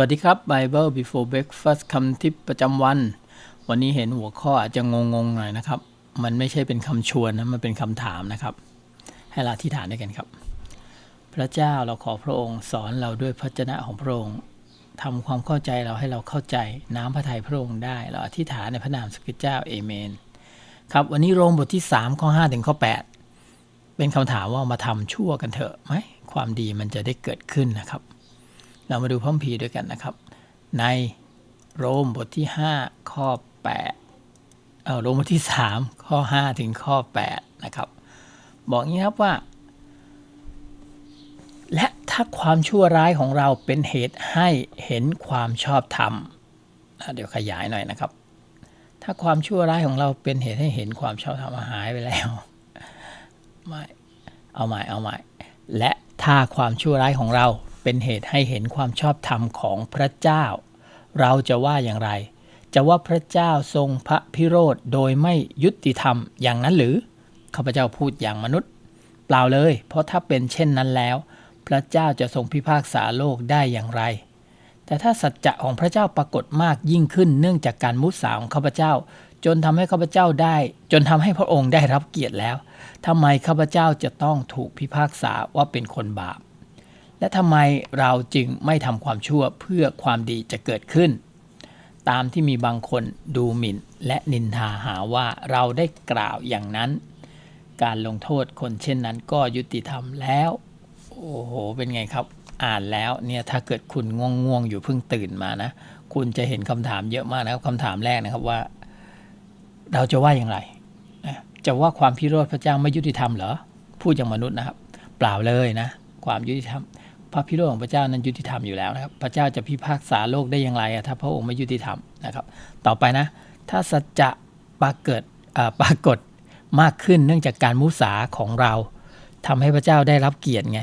วัสดีครับ Bible Before Breakfast คำทิปประจำวัน วันนี้เห็นหัวข้ออาจจะงงๆหน่อยนะครับ มันไม่ใช่เป็นคำชวนนะ มันเป็นคำถามนะครับ ให้เราอธิฐานด้วยกันครับ พระเจ้าเราขอพระองค์สอนเราด้วยพระเจนะของพระองค์ทำความเข้าใจเราให้เราเข้าใจน้ำพระทัยพระองค์ได้ เราอธิษฐานในพระนามสกิเจ้าเอเมน ครับ วันนี้โรมบทที่3ข้อ5ถึงข้อ8เป็นคำถามว่ามาทำชั่วกันเถอะไหมความดีมันจะได้เกิดขึ้นนะครับ เรามาดูพระคัมภีด้วยกันนะครับ ในโรมบทที่ 5 ข้อ 8 เออโรมบทที่ 3 ข้อ 5 ถึงข้อ 8 นะครับ บอกงี้ครับว่า และถ้าความชั่วร้ายของเราเป็นเหตุให้เห็นความชอบธรรมเดี๋ยวขยายหน่อยนะครับ ถ้าความชั่วร้ายของเราเป็นเหตุให้เห็นความชอบธรรมหายไปแล้วไม่เอาใหม่เอาใหม่และถ้าความชั่วร้ายของเรา เป็นเหตุให้เห็นความชอบธรรมของพระเจ้า เราจะว่าอย่างไร จะว่าพระเจ้าทรงพระพิโรธโดยไม่ยุติธรรมอย่างนั้นหรือข้าพเจ้าพูดอย่างมนุษย์ เปล่าเลย เพราะถ้าเป็นเช่นนั้นแล้ว พระเจ้าจะทรงพิพากษาโลกได้อย่างไร แต่ถ้าสัจจะของพระเจ้าปรากฏมากยิ่งขึ้นเนื่องจากการมุสาของข้าพเจ้า จนทำให้ข้าพเจ้าได้ จนทำให้พระองค์ได้รับเกียรติแล้วทำไมข้าพเจ้าจะต้องถูกพิพากษาว่าเป็นคนบาป และทำไมเราจึงไม่ทำความชั่วเพื่อความดีจะเกิดขึ้น ตามที่มีบางคนดูหมิ่นและนินทาหาว่าเราได้กล่าวอย่างนั้น การลงโทษคนเช่นนั้นก็ยุติธรรมแล้ว โอ้โห เป็นไงครับ อ่านแล้วเนี่ยถ้าเกิดคุณง่วงง่วงๆอยู่เพิ่งตื่นมานะ คุณจะเห็นคำถามเยอะมากนะครับคำถามแรกนะครับว่า เราจะว่าอย่างไร จะว่าความพิโรธพระเจ้าไม่ยุติธรรมเหรอพูดอย่างมนุษย์นะครับ เปล่าเลยนะ ความยุติธรรม ระพิโรธของพระเจ้านั้นยุติธรรมอยู่แล้วนะครับ พระเจ้าจะพิพากษาโลกได้อย่างไรอะถ้าพระองค์ไม่ยุติธรรมนะครับ ต่อไปนะ ถ้าสัจจะปรากฏปรากฏมากขึ้นเนื่องจากการมุสาของเราทำให้พระเจ้าได้รับเกียรติไง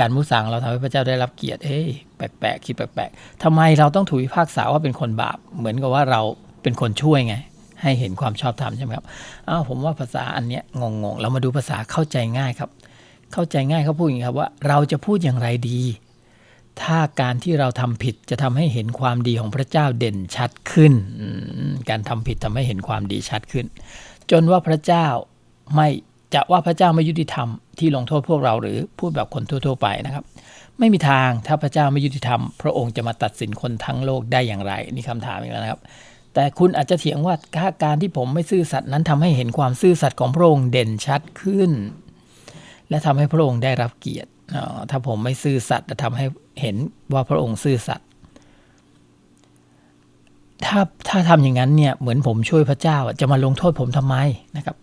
การมุสาของเราทำให้พระเจ้าได้รับเกียรติเฮ้ยแปลกๆคิดแปลกๆทำไมเราต้องถูกพิพากษาว่าเป็นคนบาป เหมือนกับว่าเราเป็นคนช่วยไง ให้เห็นความชอบธรรมใช่ไหมครับอ้าวผมว่าภาษาอันเนี้ยงงๆเรามาดูภาษาเข้าใจง่ายครับ เข้าใจง่ายเขาพูดอย่างนี้ครับว่าเราจะพูดอย่างไรดี ถ้าการที่เราทำผิดจะทำให้เห็นความดีของพระเจ้าเด่นชัดขึ้น การทำผิดทำให้เห็นความดีชัดขึ้น จนว่าพระเจ้าไม่จะว่าพระเจ้าไม่ยุติธรรมที่ลงโทษพวกเราหรือพูดแบบคนทั่ว ๆ ไปนะครับ ไม่มีทางถ้าพระเจ้าไม่ยุติธรรม พระองค์จะมาตัดสินคนทั้งโลกได้อย่างไรนี่คำถามอีกแล้วนะครับ แต่คุณอาจจะเถียงว่าถ้าการที่ผมไม่ซื่อสัตย์นั้นทำให้เห็นความซื่อสัตย์ของพระองค์เด่นชัดขึ้น และทำให้พระองค์ได้รับเกียรติถ้าผมไม่ซื่อสัตย์จะทำให้เห็นว่าพระองค์ซื่อสัตย์ถ้าถ้าทำอย่างนั้นเนี่ยเหมือนผมช่วยพระเจ้าจะมาลงโทษผมทำไมนะครับ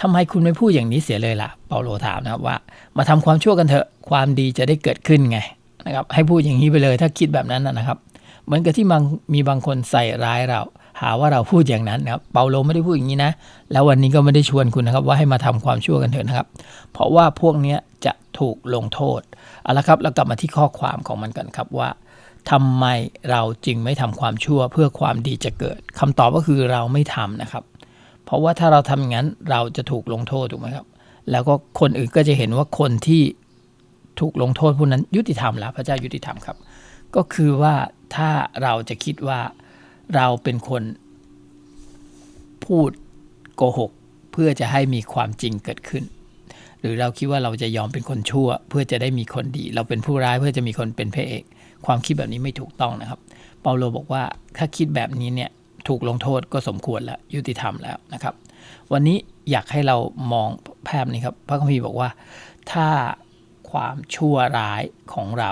ทำไมคุณไม่พูดอย่างนี้เสียเลยล่ะ เปาโลถามนะครับว่า มาทำความชั่วกันเถอะความดีจะได้เกิดขึ้นไงนะครับ ให้พูดอย่างนี้ไปเลย ถ้าคิดแบบนั้นนะนะครับ เหมือนกับที่บางมีบางคนใส่ร้ายเรา หาว่าเราพูดอย่างนั้นนะครับเปาโลไม่ได้พูดอย่างนี้นะ แล้ววันนี้ก็ไม่ได้ชวนคุณนะครับ ว่าให้มาทำความชั่วกันเถอะนะครับ เพราะว่าพวกนี้จะถูกลงโทษเอาละครับเรากลับมาที่ข้อความของมันกันครับว่าทำไมเราจึงไม่ทำความชั่วเพื่อความดีจะเกิดคำตอบก็คือเราไม่ทำนะครับ เพราะว่าถ้าเราทำอย่างนั้นเราจะถูกลงโทษถูกไหมครับ แล้วก็คนอื่นก็จะเห็นว่าคนที่ถูกลงโทษผู้นั้นยุติธรรมแล้วพระเจ้ายุติธรรมครับ ก็คือว่าถ้าเราจะคิดว่า เราเป็นคนพูดโกหก เพื่อจะให้มีความจริงเกิดขึ้น หรือเราคิดว่าเราจะยอมเป็นคนชั่ว เพื่อจะได้มีคนดี เราเป็นผู้ร้ายเพื่อจะมีคนเป็นพระเอก ความคิดแบบนี้ไม่ถูกต้องนะครับ เปาโลบอกว่าถ้าคิดแบบนี้เนี่ยถูกลงโทษก็สมควรแล้วยุติธรรมแล้วนะครับ วันนี้อยากให้เรามองภาพนี้ครับพระคัมภีร์บอกว่า ถ้าความชั่วร้ายของเรา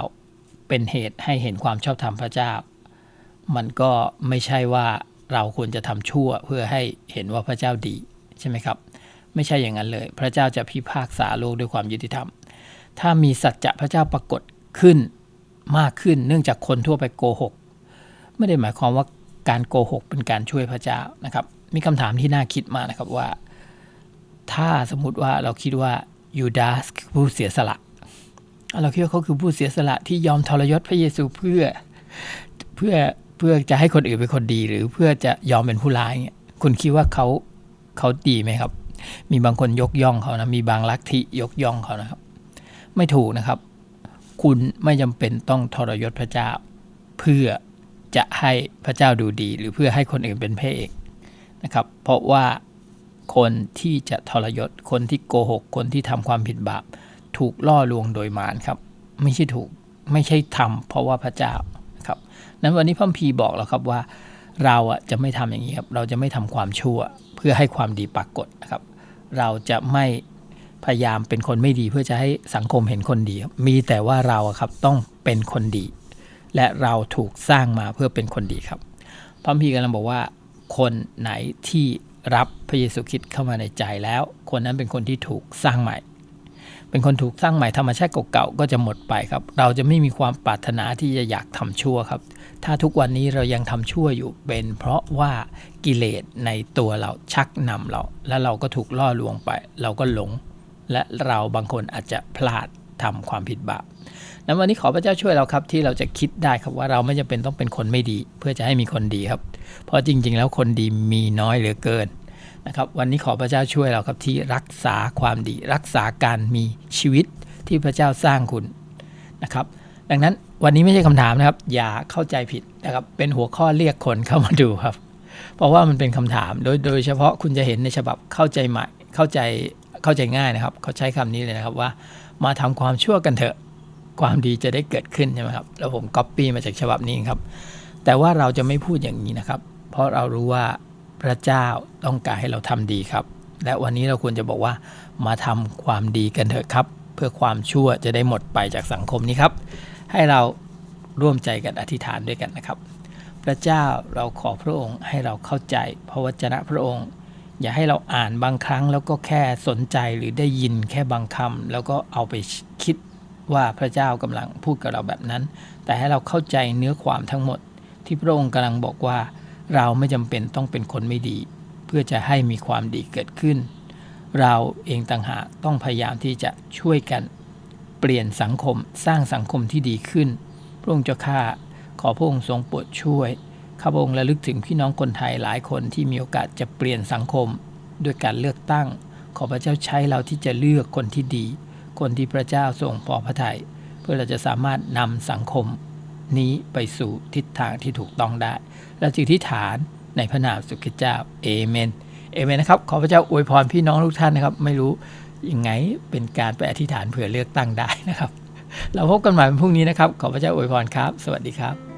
เป็นเหตุให้เห็นความชอบธรรมพระเจ้า มันก็ไม่ใช่ว่าเราควรจะทำชั่วเพื่อให้เห็นว่าพระเจ้าดีใช่ไหมครับ ไม่ใช่อย่างนั้นเลย พระเจ้าจะพิพากษาโลกด้วยความยุติธรรม ถ้ามีสัจจะพระเจ้าปรากฏขึ้นมากขึ้น เนื่องจากคนทั่วไปโกหก ไม่ได้หมายความว่าการโกหกเป็นการช่วยพระเจ้านะครับ มีคำถามที่น่าคิดมากนะครับว่า ถ้าสมมุติว่าเราคิดว่ายูดาสคือผู้เสียสละ เราคิดว่าเขาคือผู้เสียสละที่ยอมทรยศพระเยซูเพื่อเพื่อ เพื่อจะให้คนอื่นเป็นคนดี หรือเพื่อจะยอมเป็นผู้ร้ายเนี่ยคุณคิดว่าเขาเขาดีไหมครับ มีบางคนยกย่องเขานะมีบางลัทธิยกย่องเขานะครับ ไม่ถูกนะครับ คุณไม่จำเป็นต้องทรยศพระเจ้า เพื่อจะให้พระเจ้าดูดี หรือเพื่อให้คนอื่นเป็นพระเอกนะครับ เพราะว่าคนที่จะทรยศ คนที่โกหก คนที่ทำความผิดบาป ถูกล่อลวงโดยมารครับ ไม่ใช่ถูก ไม่ใช่ทำเพราะว่าพระเจ้า ครับนั้นวันนี้พระคัมพีบอกแล้วครับว่าเราอะจะไม่ทำอย่างนี้ครับ เราจะไม่ทำความชั่ว เพื่อให้ความดีปรากฏนะครับ เราจะไม่พยายามเป็นคนไม่ดีเพื่อจะให้สังคมเห็นคนดี มีแต่ว่าเราครับต้องเป็นคนดี และเราถูกสร้างมาเพื่อเป็นคนดีครับพระพีกำลังบอกว่า คนไหนที่รับพระเยซูคริสต์เข้ามาในใจแล้ว คนนั้นเป็นคนที่ถูกสร้างใหม่ เป็นคนถูกสร้างใหม่ธรรมชาติเก่าๆก็จะหมดไปครับ เราจะไม่มีความปรารถนาที่จะอยากทำชั่วครับ ถ้าทุกวันนี้เรายังทำชั่วอยู่เป็น เพราะว่ากิเลสในตัวเราชักนำเรา และเราก็ถูกล่อลวงไป เราก็หลง และเราบางคนอาจจะพลาดทำความผิดบาปนั้นวันนี้ขอพระเจ้าช่วยเราครับที่เราจะคิดได้ครับว่าเราไม่จำเป็นต้องเป็นคนไม่ดี เพื่อจะให้มีคนดีครับ เพราะจริง ๆ แล้วคนดีมีน้อยเหลือเกิน นะครับวันนี้ขอพระเจ้าช่วยเราครับที่รักษาความดี รักษาการมีชีวิตที่พระเจ้าสร้างคุณนะครับ ดังนั้นวันนี้ไม่ใช่คำถามนะครับ อย่าเข้าใจผิดนะครับ เป็นหัวข้อเรียกคนเข้ามาดูครับ เพราะว่ามันเป็นคำถามโดยโดยเฉพาะคุณจะเห็นในฉบับเข้าใจใหม่เข้าใจเข้าใจง่ายนะครับเขาใช้คำนี้เลยนะครับว่ามาทำความชั่วกันเถอะความดีจะได้เกิดขึ้นใช่ไหมครับแล้วผมก๊อปปี้มาจากฉบับนี้ครับ แต่ว่าเราจะไม่พูดอย่างนี้นะครับ เพราะเรารู้ว่า พระเจ้าต้องการให้เราทำดีครับ และวันนี้เราควรจะบอกว่า มาทำความดีกันเถอะครับ เพื่อความชั่วจะได้หมดไปจากสังคมนี้ครับ ให้เราร่วมใจกันอธิษฐานด้วยกันนะครับ พระเจ้าเราขอพระองค์ให้เราเข้าใจพระวจนะพระองค์ อย่าให้เราอ่านบางครั้งแล้วก็แค่สนใจหรือได้ยินแค่บางคำแล้วก็เอาไปคิดว่าพระเจ้ากำลังพูดกับเราแบบนั้น แต่ให้เราเข้าใจเนื้อความทั้งหมด ที่พระองค์กำลังบอกว่า เราไม่จำเป็นต้องเป็นคนไม่ดี เพื่อจะให้มีความดีเกิดขึ้น เราเองต่างหากต้องพยายามที่จะช่วยกันเปลี่ยนสังคมสร้างสังคมที่ดีขึ้น พระองค์เจ้าข้าขอพระองค์ทรงโปรดช่วยข้าพระองค์ระลึกถึงพี่น้องคนไทยหลายคนที่มีโอกาสจะเปลี่ยนสังคมด้วยการเลือกตั้ง ขอพระเจ้าใช้เราที่จะเลือกคนที่ดี คนที่พระเจ้าทรงพอพระทยัยเพื่อเราจะสามารถนำสังคม นี้ไปสู่ทิศทางที่ถูกต้องได้ และจึงที่ฐานในพระนามสุขเจ้าเอเมนเอเมนนะครับขอพระเจ้าอวยพรพี่น้องทุกท่านนะครับ ไม่รู้ยังไงเป็นการไปอธิษฐานเผื่อเลือกตั้งได้นะครับ เราพบกันใหม่วันพรุ่งนี้นะครับ ขอพระเจ้าอวยพรครับ สวัสดีครับ